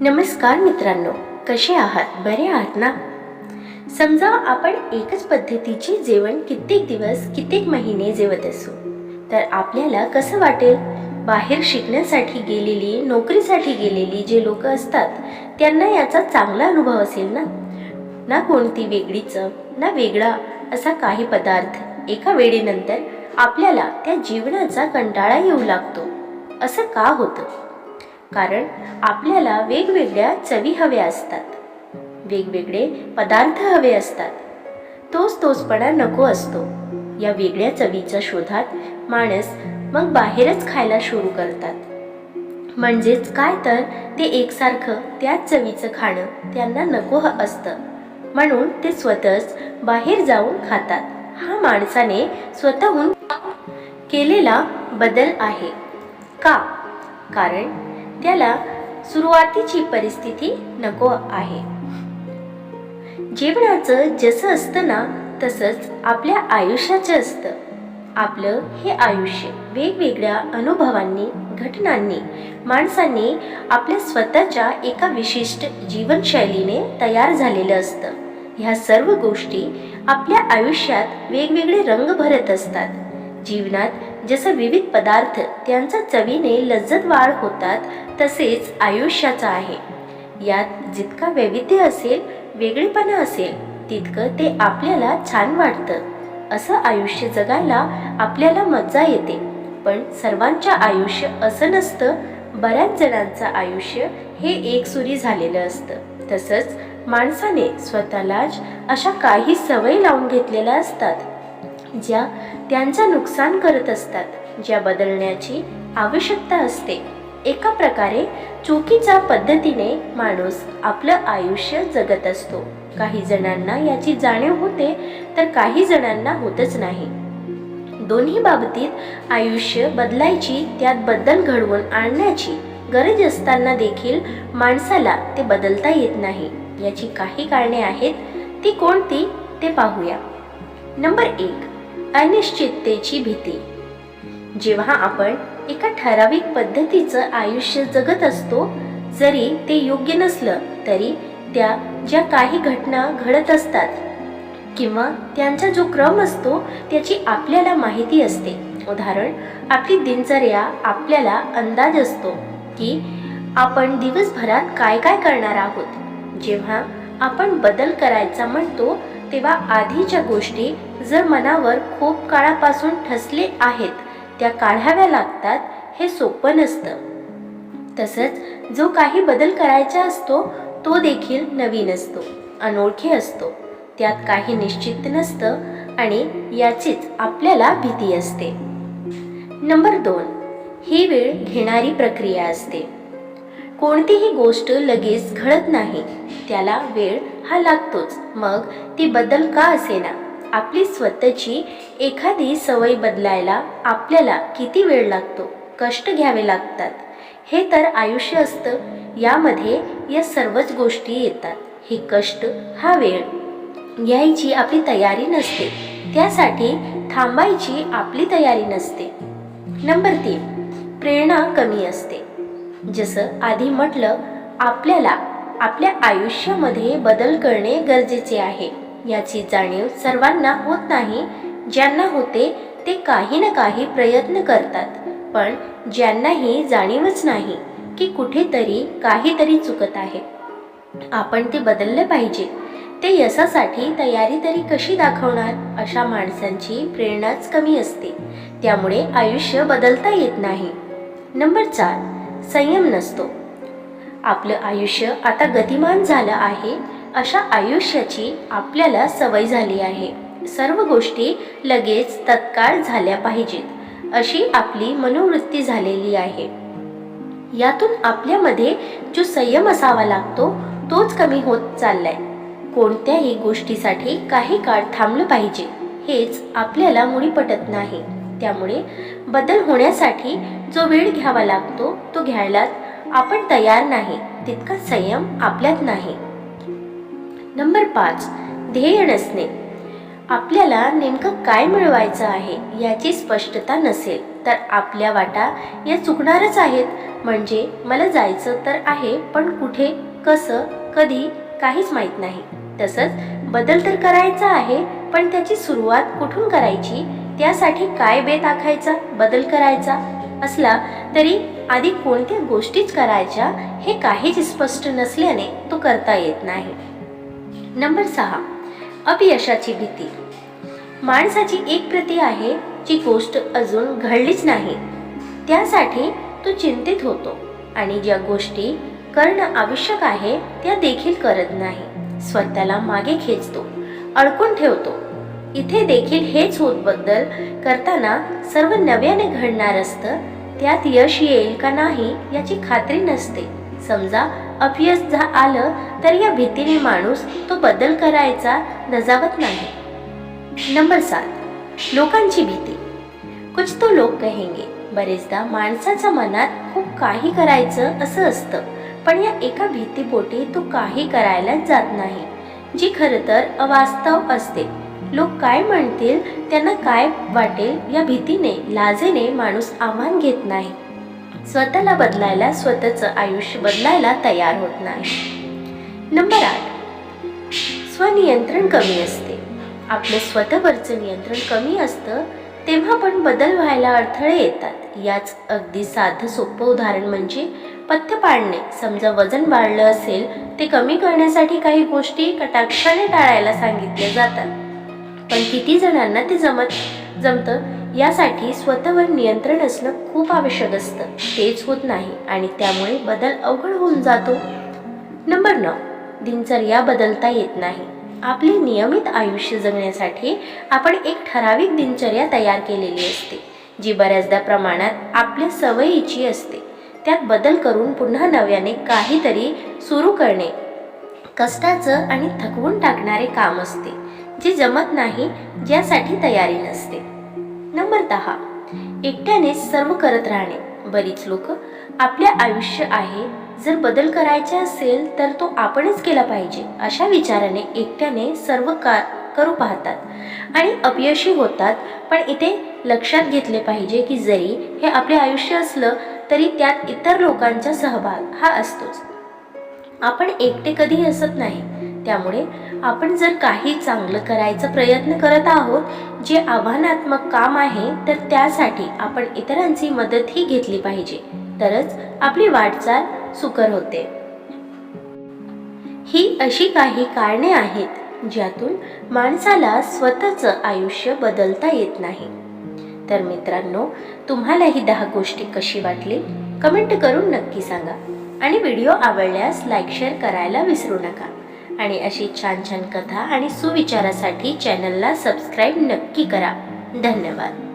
नमस्कार मित्रांनो कसे आहात? बरे आहात ना? समजा आपण एकच पद्धतीचे जेवण कित्येक दिवस कित्येक महिने जेवत असू तर आपल्याला कसं वाटेल? बाहेर शिकण्यासाठी गेलेली नोकरीसाठी गेलेली जे लोक असतात त्यांना याचा चांगला अनुभव असेल ना? ना कोणती वेगळी चव ना वेगळा असा काही पदार्थ. एका वेळेनंतर आपल्याला त्या जीवनाचा कंटाळा येऊ लागतो. असं का होतं? कारण आपल्याला वेगवेगळ्या चवी हव्या असतात. वेगवेगळे पदार्थ हवे असतात. तोच तोचपणा नको असतो. या वेगळ्या चवीच्या शोधात माणस मग बाहेरच खायला सुरू करतात. म्हणजेच काय तर ते एकसारखं त्याच चवीचं खाणं त्यांना नको असतं. म्हणून ते स्वतःच बाहेर जाऊन खातात. हा माणसाने स्वतःहून केलेला बदल आहे. का? कारण त्याला सुरुवातीची परिस्थिती नको आहे. जीवनाचं जसं असतं ना तसंच आपल्या आयुष्याचं असतं. आपलं हे आयुष्य वेगवेगळ्या अनुभवांनी घटनांनी माणसांनी आपल्या स्वतःच्या एका विशिष्ट जीवनशैलीने तयार झालेलं असतं. ह्या सर्व गोष्टी आपल्या आयुष्यात वेगवेगळे रंग भरत असतात. जीवनात जसं विविध पदार्थ त्यांचा चवीने लज्जत वाढ होतात तसेच आयुष्याचं आहे. यात जितका वैविध्य असेल वेगळेपणा असेल तितकं ते आपल्याला छान वाटतं. असं आयुष्य जगायला आपल्याला मजा येते. पण सर्वांच्या आयुष्य असं नसतं बऱ्याच जणांचं आयुष्य हे एकसुरी झालेलं असतं. तसंच माणसाने स्वतःलाच अशा काही सवयी लावून घेतलेल्या असतात ज्या त्यांचं नुकसान करत असतात ज्या बदलण्याची आवश्यकता असते. एका प्रकारे चुकीच्या पद्धतीने माणूस आपलं आयुष्य जगत असतो. काही जणांना याची जाणीव होते तर काही जणांना होतच नाही. दोन्ही बाबतीत आयुष्य बदलायची त्यात बदल घडवून आणण्याची गरज असताना देखील माणसाला ते बदलता येत नाही. याची काही कारणे आहेत. ती कोणती? ते पाहूया. नंबर एक अनिश्चिततेची भीती. जेव्हा आपण एका ठराविक पद्धतीचं आयुष्य जगत असतो जरी ते योग्य नसलं तरी त्या ज्या काही घटना घडत असतात किंवा त्यांचा जो क्रम असतो त्याची आपल्याला माहिती असते. उदाहरण आपली दिनचर्या आपल्याला अंदाज असतो. की आपण दिवसभरात काय काय करणार आहोत. जेव्हा आपण बदल करायचा म्हणतो तेव्हा आधीच्या गोष्टी जर मनावर खूप काळापासून ठसले आहेत त्या काढाव्या लागतात हे सोपं नसतं. तसंच जो काही बदल करायचा असतो तो देखील नवीन असतो अनोळखी असतो. त्यात काही निश्चित नसतं आणि याचीच आपल्याला भीती असते. नंबर दोन. ही वेळ घेणारी प्रक्रिया असते. कोणतीही गोष्ट लगेच घडत नाही. त्याला वेळ हा लागतोच. मग ती बदल का असेना? आपली स्वतःची एखादी सवय बदलायला आपल्याला किती वेळ लागतो? कष्ट घ्यावे लागतात. हे तर आयुष्य असतं. यामध्ये या सर्वच गोष्टी येतात. हे कष्ट हा वेळ. घ्यायची आपली तयारी नसते. त्यासाठी थांबायची आपली तयारी नसते. नंबर तीन. प्रेरणा कमी असते. जसं आधी म्हटलं आपल्याला आपल्या आयुष्यामध्ये बदल करणे गरजेचे आहे. याची जाणीव सर्वांना होत नाही. ज्यांना होते ते काही ना काही प्रयत्न करतात. पण ज्यांनाही जाणीवच नाही की कुठेतरी काहीतरी चुकत आहे. आपण ते बदलले पाहिजे. ते यशासाठी तयारी तरी कशी दाखवणार? अशा माणसांची प्रेरणाच कमी असते. त्यामुळे आयुष्य बदलता येत नाही. नंबर चार संयम नसतो. आपलं आयुष्य आता गतिमान झालं आहे अशा आयुष्याची आपल्याला सवय झाली आहे. सर्व गोष्टी लगेच तत्काळ झाल्या पाहिजेत अशी आपली मनोवृत्ती झालेली आहे. यातून आपल्यामध्ये जो संयम असावा लागतो तोच कमी होत चाललाय. कोणत्याही गोष्टीसाठी काही काळ थांबलं पाहिजे हेच आपल्याला मुळी पटत नाही. त्यामुळे बदल होण्यासाठी जो वेळ घ्यावा लागतो तो घ्यायलाच आपण तयार नाही. तितका संयम आपल्यात नाही. नंबर पाच. ध्येय नसणे. आपल्याला नेमकं काय मिळवायचं आहे याची स्पष्टता नसेल तर आपल्या वाटा या चुकणारच आहेत. म्हणजे मला जायचं तर आहे पण कुठे कसं कधी काहीच माहीत नाही. तसंच बदल तर करायचा आहे पण त्याची सुरुवात कुठून करायची त्यासाठी काय बेत आखायचा बदल करायचा? असला तरी आधी कोणत्या गोष्टीच करायच्या हे काहीच स्पष्ट नसल्याने तो करता येत नाही. नंबर सहा. अपयशाची भीती. माणसाची एक प्रती आहे जी गोष्ट अजून घडलीच नाही. त्यासाठी तो चिंतित होतो आणि ज्या गोष्टी करणं आवश्यक आहे त्या देखील करत नाही. स्वतःला मागे खेचतो अडकून ठेवतो. इथे देखील हेच होत बद्दल करताना सर्व नव्याने घडणार असतं. त्यात यश येईल का नाही याची खात्री नसते. समजा अपयश जा आलं तर या भीतीने माणूस तो बदल करायचा नजावत नाही. नंबर सात. लोकांची भीती. कुछ तो लोक कहेंगे बरेचदा माणसाच्या मनात खूप काही करायचं असं असतं पण या एका भीतीपोटी तो काही करायला जात नाही जी खरं तर अवास्तव असते. लोक काय म्हणतील त्यांना काय वाटेल या भीतीने लाजेने माणूस आव्हान घेत नाही. स्वतःला बदलायला स्वतःचं आयुष्य बदलायला तयार होत नाही. नंबर आठ. स्वनियंत्रण कमी असते. आपलं स्वतःवरचं नियंत्रण कमी असतं तेव्हा पण बदल व्हायला अडथळे येतात. याच अगदी साधं सोपं उदाहरण म्हणजे पथ्य पाळणे समजा वजन वाढलं असेल ते कमी करण्यासाठी काही गोष्टी कटाक्षाने टाळायला सांगितल्या जातात. पण किती जणांना ते जमत जमतं यासाठी स्वतःवर नियंत्रण असणं खूप आवश्यक असतं. तेच होत नाही आणि त्यामुळे बदल अवघड होऊन जातो. नंबर नऊ. दिनचर्या बदलता येत नाही. आपले नियमित आयुष्य जगण्यासाठी आपण एक ठराविक दिनचर्या तयार केलेली असते जी बऱ्याचदा प्रमाणात आपल्या सवयीची असते. त्यात बदल करून पुन्हा नव्याने काहीतरी सुरू करणे कष्टाचं आणि थकवून टाकणारे काम असते. जे जमत नाही ज्यासाठी तयारी नसते. नंबर दहा. एकट्याने सर्व करत राहणे. बरीच लोक आपले आयुष्य आहे. जर बदल करायचा असेल तर तो आपणच केला पाहिजे अशा विचाराने एकट्याने सर्व का करू पाहतात. आणि अपयशी होतात पण इथे लक्षात घेतले पाहिजे की जरी हे आपले आयुष्य असलं तरी त्यात इतर लोकांचा सहभाग हा असतोच. आपण एकटे कधी असत नाही. त्यामुळे आपण जर काही चांगलं करायचा प्रयत्न करत आहोत जे आव्हानात्मक काम आहे तर त्यासाठी आपण इतरांची मदतही घेतली पाहिजे. तरच आपली वाटचाल सुकर होते. ही अशी काही कारणे आहेत ज्यातून माणसाला स्वतःचं आयुष्य बदलता येत नाही. तर मित्रांनो तुम्हाला ही दहा गोष्टी कशी वाटली? कमेंट करून नक्की सांगा. आणि व्हिडिओ आवडल्यास लाईक शेअर करायला विसरू नका. आणि अशी छान छान कथा आणि सुविचारासाठी चॅनलला सबस्क्राईब नक्की करा. धन्यवाद.